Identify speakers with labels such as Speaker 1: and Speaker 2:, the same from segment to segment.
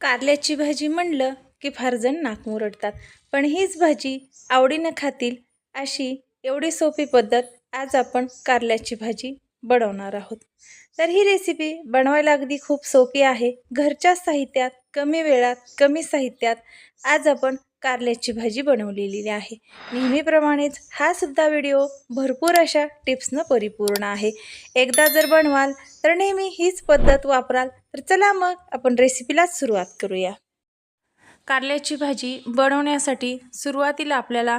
Speaker 1: कारल्याची भाजी म्हणलं की फार जण नाक मुरडतात. पण हीच भाजी आवडीनं खातील अशी एवढी सोपी पद्धत आज आपण कारल्याची भाजी बनवणार आहोत. तर ही रेसिपी बनवायला अगदी खूप सोपी आहे. घरच्या साहित्यात कमी वेळात कमी साहित्यात आज आपण कारल्याची भाजी बनवलेली आहे. नेहमीप्रमाणेच हा सुद्धा व्हिडिओ भरपूर अशा टिप्सनं परिपूर्ण आहे. एकदा जर बनवाल तर नेहमी हीच पद्धत वापराल तर चला मग आपण रेसिपीलाच सुरुवात करूया. कारल्याची भाजी बनवण्यासाठी सुरुवातीला आपल्याला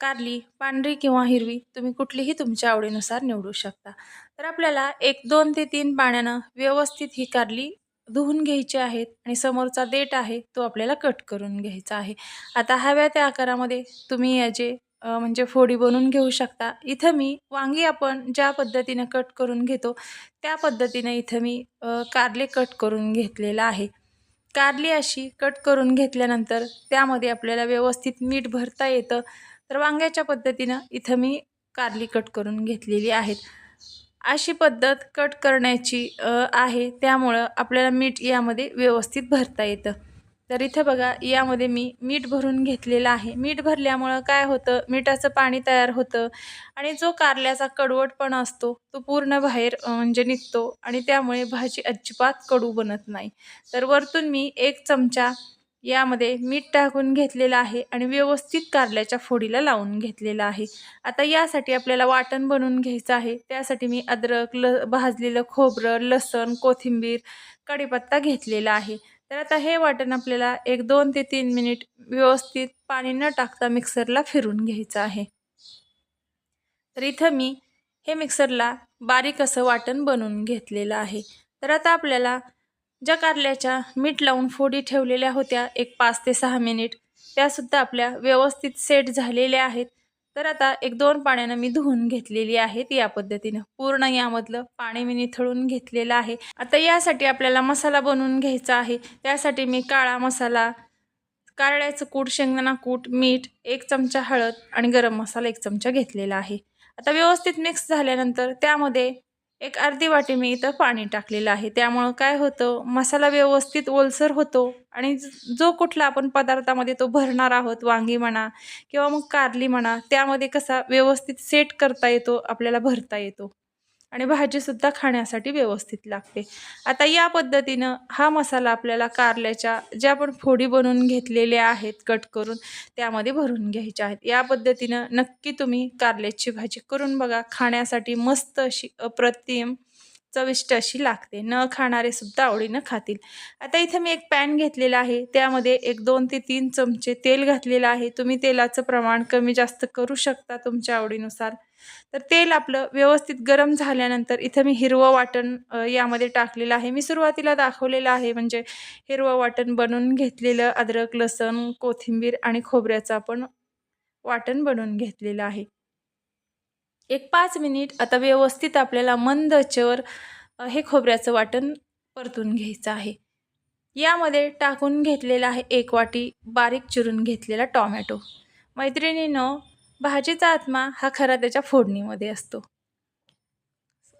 Speaker 1: कारली पांढरी किंवा हिरवी तुम्ही कुठलीही तुमच्या आवडीनुसार निवडू शकता. तर आपल्याला एक दोन ते तीन पाण्यानं व्यवस्थित ही कारली धुवून घ्यायचे आहेत आणि समोरचा देठ आहे तो आपल्याला कट करून घ्यायचा आहे. आता हव्या त्या आकारामध्ये तुम्ही याचे म्हणजे फोडी बनवून घेऊ शकता. इथं मी वांगी आपण ज्या पद्धतीनं कट करून घेतो त्या पद्धतीनं इथं मी कारले कट करून घेतलेलं आहे. कारली अशी कट करून घेतल्यानंतर त्यामध्ये आपल्याला व्यवस्थित मीठ भरता येतं. तर वांग्याच्या पद्धतीनं इथं मी कारली कट करून घेतलेली आहेत. अशी पद्धत कट करण्याची आहे. त्यामुळं आपल्याला मीठ यामध्ये व्यवस्थित भरता येतं. तर इथं बघा यामध्ये मी मीठ भरून घेतलेलं आहे. मीठ भरल्यामुळं काय होतं? मिठाचं पाणी तयार होतं आणि जो कारल्याचा कडवटपणा असतो तो पूर्ण बाहेर म्हणजे निघतो आणि त्यामुळे भाजी अजिबात कडू बनत नाही. तर वरतून मी एक चमचा यामध्ये मीठ टाकून घेतलेलं आहे आणि व्यवस्थित कारल्याच्या फोडीला लावून घेतलेलं आहे. आता यासाठी आपल्याला वाटण बनवून घ्यायचं आहे. त्यासाठी मी अद्रक ल भाजलेलं खोबरं लसण कोथिंबीर कढीपत्ता घेतलेला आहे. तर आता हे वाटण आपल्याला एक दोन ते तीन मिनिट व्यवस्थित पाणी न टाकता मिक्सरला फिरून घ्यायचं आहे. तर इथं मी हे मिक्सरला बारीक असं वाटण बनवून घेतलेलं आहे. तर आता आपल्याला ज्या कारल्याच्या मीठ लावून फोडी ठेवलेल्या होत्या एक पाच ते सहा मिनिट. त्यासुद्धा आपल्या व्यवस्थित सेट झालेल्या आहेत. तर आता एक दोन पाण्यानं मी धुवून घेतलेली आहेत या पद्धतीनं. पूर्ण यामधलं पाणी मी निथळून घेतलेलं आहे. आता यासाठी आपल्याला मसाला बनवून घ्यायचा आहे. त्यासाठी मी काळा मसाला कारळ्याचं कूट शेंगदाणा कूट मीठ एक चमचा हळद आणि गरम मसाला एक चमचा घेतलेला आहे. आता व्यवस्थित मिक्स झाल्यानंतर त्यामध्ये एक अर्धी वाटी मी इथं पाणी टाकलेलं आहे. त्यामुळं काय होतं मसाला व्यवस्थित ओलसर होतो आणि ज- जो कुठला आपण पदार्थामध्ये तो भरणार आहोत वांगी म्हणा किंवा मग कारली म्हणा त्यामध्ये कसा व्यवस्थित सेट करता येतो आपल्याला भरता येतो. आणि भाजीसुद्धा खाण्यासाठी व्यवस्थित लागते. आता या पद्धतीनं हा मसाला आपल्याला कारल्याच्या ज्या आपण फोडी बनवून घेतलेल्या आहेत कट करून त्यामध्ये भरून घ्यायच्या आहेत. या पद्धतीनं नक्की तुम्ही कारल्याची भाजी करून बघा. खाण्यासाठी मस्त अशी अप्रतिम चविष्ट अशी लागते. न खाणारे सुद्धा आवडीनं खातील. आता इथे मी एक पॅन घेतलेला आहे. त्यामध्ये एक दोन ते तीन चमचे तेल घातलेलं आहे. तुम्ही तेलाचं प्रमाण कमी जास्त करू शकता तुमच्या आवडीनुसार. तर तेल आपलं व्यवस्थित गरम झाल्यानंतर इथं मी हिरवं वाटण यामध्ये टाकलेलं आहे. मी सुरुवातीला दाखवलेलं आहे म्हणजे हिरवं वाटण बनवून घेतलेलं अद्रक लसण कोथिंबीर आणि खोबऱ्याचं आपण वाटण बनवून घेतलेलं आहे. एक पाच मिनिट आता व्यवस्थित आपल्याला मंद चवर हे खोबऱ्याचं वाटण परतून घ्यायचं आहे. यामध्ये टाकून घेतलेला आहे एक वाटी बारीक चिरून घेतलेला टॉमॅटो. मैत्रिणीनं भाजीचा आत्मा हा खरा त्याच्या फोडणीमध्ये असतो.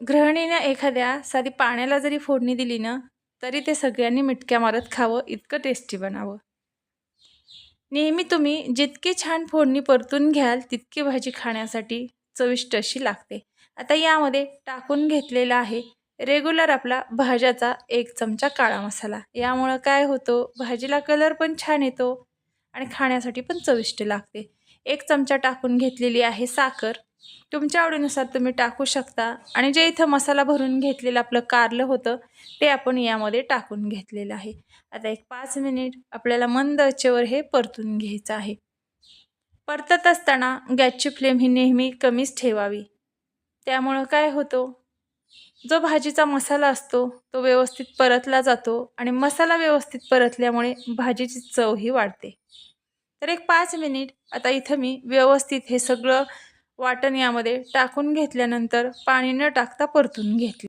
Speaker 1: गृहिणीनं एखाद्या साधी पाण्याला जरी फोडणी दिली ना तरी ते सगळ्यांनी मिटक्या मारत खावं इतकं टेस्टी बनावं. नेहमी तुम्ही जितकी छान फोडणी परतून घ्याल तितकी भाजी खाण्यासाठी चविष्ट अशी लागते. आता यामध्ये टाकून घेतलेला आहे रेग्युलर आपला भाज्याचा एक चमचा काळा मसाला. यामुळं काय होतो भाजीला कलर पण छान येतो आणि खाण्यासाठी पण चविष्ट लागते. एक चमचा टाकून घेतलेली आहे साखर. तुमच्या आवडीनुसार तुम्ही टाकू शकता. आणि जे इथं मसाला भरून घेतलेलं आपलं कारलं होतं ते आपण यामध्ये टाकून घेतलेलं आहे. आता एक पाच मिनिट आपल्याला मंद आचेवर हे परतून घ्यायचं आहे. परतत असताना गॅसची फ्लेम ही नेहमी कमीच ठेवावी. त्यामुळं काय होतो? जो भाजीचा मसाला असतो तो व्यवस्थित परतला जातो आणि मसाला व्यवस्थित परतल्यामुळे भाजीची चवही वाढते. तर एक पाच मिनिट आता इथं मी व्यवस्थित हे सगळं वाटण यामध्ये टाकून घेतल्यानंतर पाणी न टाकता परतून घेतले.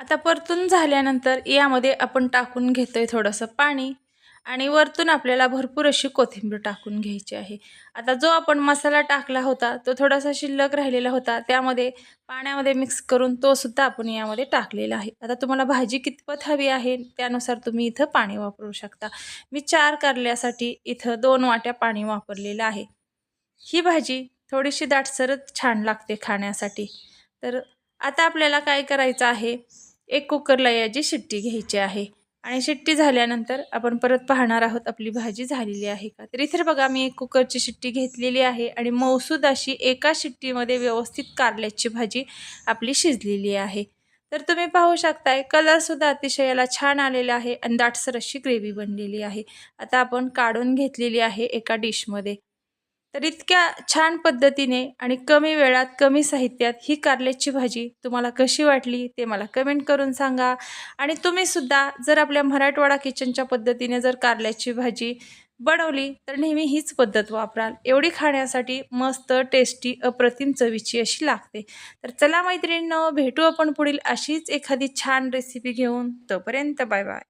Speaker 1: आता परतून झाल्यानंतर यामध्ये आपण टाकून घेतोय थोडंसं पाणी. आणि वरतून आपल्याला भरपूर अशी कोथिंबीर टाकून घ्यायची आहे. आता जो आपण मसाला टाकला होता तो थोडासा शिल्लक राहिलेला होता त्यामध्ये पाण्यामध्ये मिक्स करून तो सुद्धा आपण यामध्ये टाकलेला आहे. आता तुम्हाला भाजी कितपत हवी आहे त्यानुसार तुम्ही इथं पाणी वापरू शकता. मी चार कारल्यासाठी इथं दोन वाट्या पाणी वापरलेलं आहे. ही भाजी थोडीशी दाटसरच छान लागते खाण्यासाठी. तर आता आपल्याला काय करायचं आहे? एक कुकरला याची शिट्टी घ्यायची आहे. आणि शिट्टी झाल्यानंतर आपण परत पाहणार आहोत आपली भाजी झालेली आहे का. तर इथे बघा मी एक कुकरची शिट्टी घेतलेली आहे आणि मौसूद अशी एका शिट्टीमध्ये व्यवस्थित कारल्याची भाजी आपली शिजलेली आहे. तर तुम्ही पाहू शकताय कलरसुद्धा अतिशय याला छान आलेला आहे आणि दाटसर अशी ग्रेव्ही बनलेली आहे. आता आपण काढून घेतलेली आहे एका डिशमध्ये तर इतक्या छान पद्धतीने आणि कमी वेळात कमी साहित्यात ही कारल्याची भाजी तुम्हाला कशी वाटली ते मला कमेंट करून सांगा. आणि तुम्हीसुद्धा जर आपल्या मराठवाडा किचनच्या पद्धतीने जर कारल्याची भाजी बनवली तर नेहमी हीच पद्धत वापराल. एवढी खाण्यासाठी मस्त टेस्टी अप्रतिम चवीची अशी लागते. तर चला मैत्रिणीनं भेटू आपण पुढील अशीच एखादी छान रेसिपी घेऊन. तोपर्यंत बाय बाय.